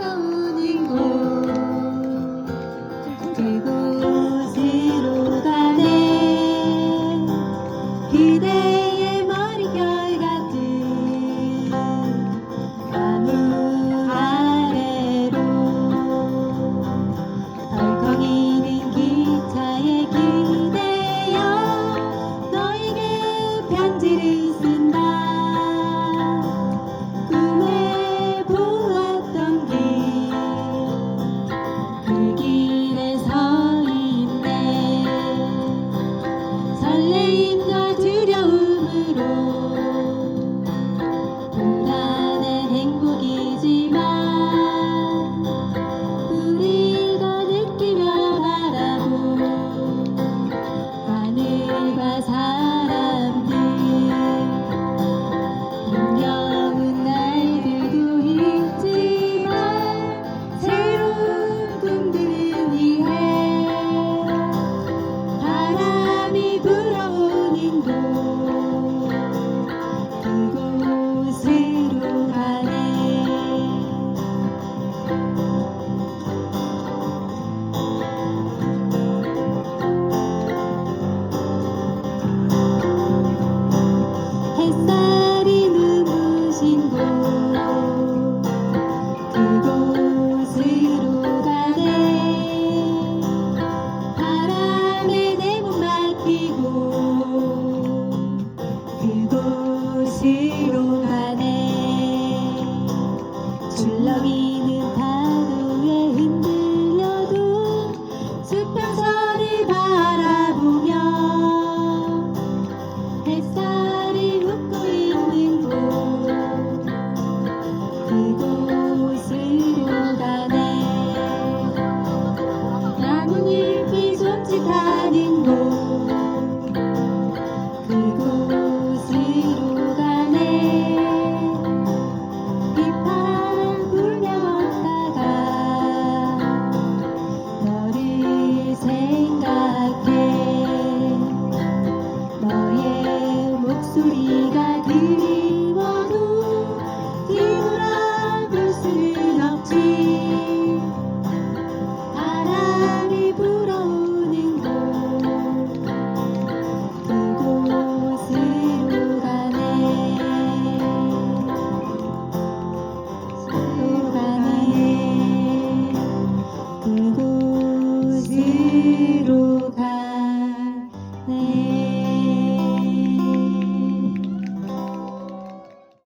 around in glory. Lord. 밭으로 가네. 줄렁이는 바 목소리가 그리워도 뒤돌아볼 순 없지. 바람이 불어오는 곳 그곳으로 가네. 서로 가네. 그곳으로 가네.